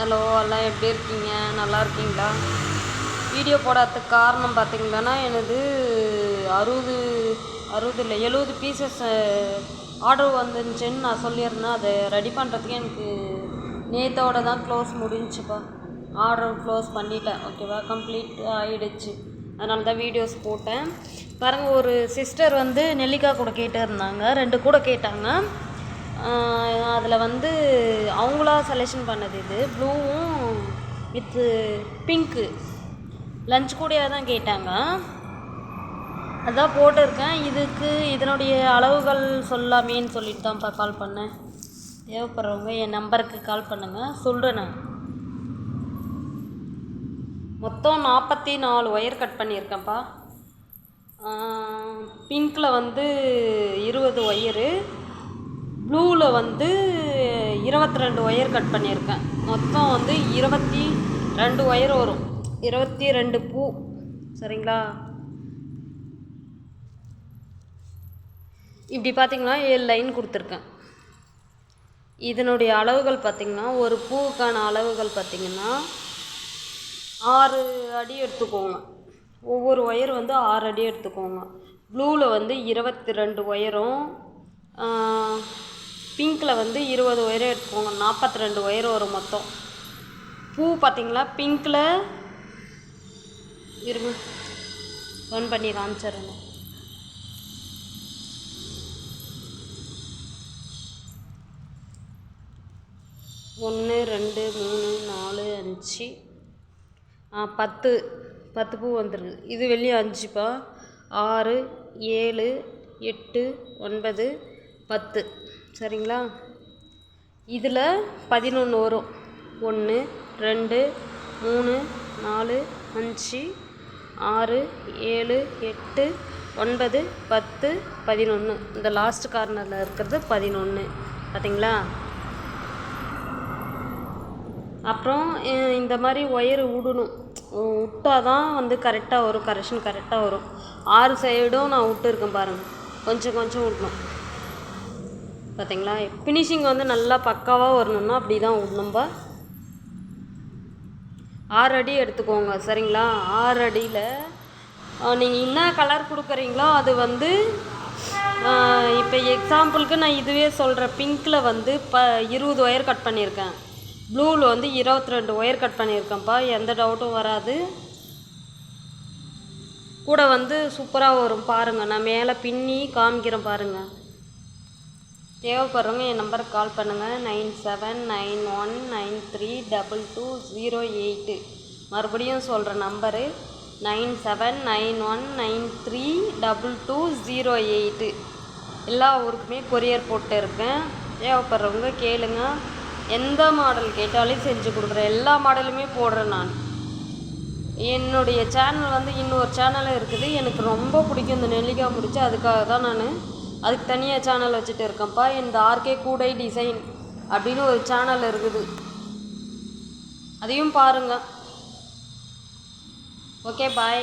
Hello எல்லாம் எப்படி இருக்கீங்க? நல்லா இருக்கீங்களா? வீடியோ போடாததுக்கு காரணம் பார்த்தீங்கன்னா எனது அறுபது அறுபது இல்லை எழுபது பீசஸ் ஆர்டர் வந்துருந்துச்சுன்னு நான் சொல்லியிருந்தேன். அதை ரெடி பண்ணுறதுக்கு எனக்கு நேத்தோட தான் க்ளோஸ் முடிஞ்சுப்பா ஆர்டர் க்ளோஸ் பண்ணிட்டேன். ஓகேவா கம்ப்ளீட் ஆகிடுச்சு அதனால தான் வீடியோஸ் போட்டேன். பாருங்கள் ஒரு சிஸ்டர் வந்து நெல்லிக்காய் கூட கேட்டு இருந்தாங்க ரெண்டு கூட கேட்டாங்க. அதில் வந்து அவங்களா செலெக்ஷன் பண்ணது இது. ப்ளூவும் வித்து பிங்க்கு லஞ்ச் கூடையாக தான் கேட்டாங்க. அதான் போட்டிருக்கேன். இதுக்கு இதனுடைய அளவுகள் சொல்லாமேன்னு சொல்லிட்டு தான்ப்பா கால் பண்ணேன். தேவைப்படுறவங்க என் நம்பருக்கு கால் பண்ணுங்கள் சொல்கிறேன் நான். மொத்தம் நாற்பத்தி நாலு ஒயர் கட் பண்ணியிருக்கேன்ப்பா பிங்க்கில் வந்து இருபது ஒயரு ப்ளூவில் வந்து இருபத்தி ரெண்டு ஒயர் கட் பண்ணியிருக்கேன். மொத்தம் வந்து இருபத்தி ரெண்டு ஒயர் வரும். இருபத்தி ரெண்டு பூ. சரிங்களா? இப்படி பார்த்திங்கன்னா ஏழு லைன் கொடுத்துருக்கேன். இதனுடைய அளவுகள் பார்த்திங்கன்னா ஒரு பூவுக்கான அளவுகள் பார்த்திங்கன்னா ஆறு அடி எடுத்துக்கோங்க. ஒவ்வொரு ஒயர் வந்து ஆறு அடி எடுத்துக்கோங்க. ப்ளூவில் வந்து இருபத்தி ரெண்டு ஒயரும் பிங்க்கில் வந்து இருபது ஒயர் எடுத்துக்கோங்க. நாற்பத்தி ரெண்டு ஒயர் வரும் மொத்தம். பூ பார்த்தீங்களா பிங்க்கில் இருங்க ஒன் பண்ணி காமிச்சிடுறேன் ஒன்று ரெண்டு மூணு நாலு அஞ்சு. ஆ பத்து. பத்து பூ வந்துருக்கு இது வெளியே அஞ்சுப்பா. ஆறு ஏழு எட்டு ஒன்பது பத்து. சரிங்களா? இதில் பதினொன்று வரும். ஒன்று ரெண்டு மூணு நாலு அஞ்சு ஆறு ஏழு எட்டு ஒன்பது பத்து பதினொன்று இந்த லாஸ்ட் கார்னரில் இருக்கிறது பதினொன்று பார்த்தீங்களா அப்புறம் இந்த மாதிரி ஒயர் விடணும் விட்டால் தான் வந்து கரெக்டாக வரும். கரெக்ஷன் கரெக்டாக வரும். ஆறு சைடும் நான் விட்டுருக்கேன் பாருங்கள் கொஞ்சம் கொஞ்சம் விடணும் பார்த்தீங்களா ஃபினிஷிங் வந்து நல்லா பக்காவாக வரணும்னா அப்படி தான் நம்ம ஆறு அடி எடுத்துக்கோங்க சரிங்களா? ஆறு அடியில் நீங்கள் என்ன கலர் கொடுக்குறீங்களோ அது வந்து இப்போ எக்ஸாம்பிளுக்கு நான் இதுவே சொல்கிறேன் பிங்க்கில் வந்து ப இருபது ஒயர் கட் பண்ணியிருக்கேன். ப்ளூவில் வந்து இருபத்தி ரெண்டு ஒயர் கட் பண்ணியிருக்கேன்ப்பா. எந்த டவுட்டும் வராது. கூட வந்து சூப்பராக வரும் பாருங்கள் நான் மேலே பின்னி காமிக்கிறேன் பாருங்கள் தேவைப்படுறவங்க என் நம்பருக்கு கால் பண்ணுங்கள் nine seven nine one nine three double two zero eight மறுபடியும் சொல்கிற number. Nine seven nine one nine three double two zero eight எல்லா ஊருக்குமே கொரியர் போட்டு இருக்கேன். தேவைப்படுறவங்க கேளுங்க. எந்த மாடல் கேட்டாலும் செஞ்சு கொடுக்குறேன். எல்லா மாடலுமே போடுறேன் நான். என்னுடைய சேனல் வந்து இன்னொரு சேனலும் இருக்குது. எனக்கு ரொம்ப பிடிக்கும் இந்த நெல்லிக்காய் முடிச்சு. அதுக்காக தான் நான் அதுக்கு தனியாக சேனல் வச்சுட்டு இருக்கேன்ப்பா இந்த ஆர்கே கூடை டிசைன் அப்படின்னு ஒரு சேனல் இருக்குது. அதையும் பாருங்கள் ஓகே பாய்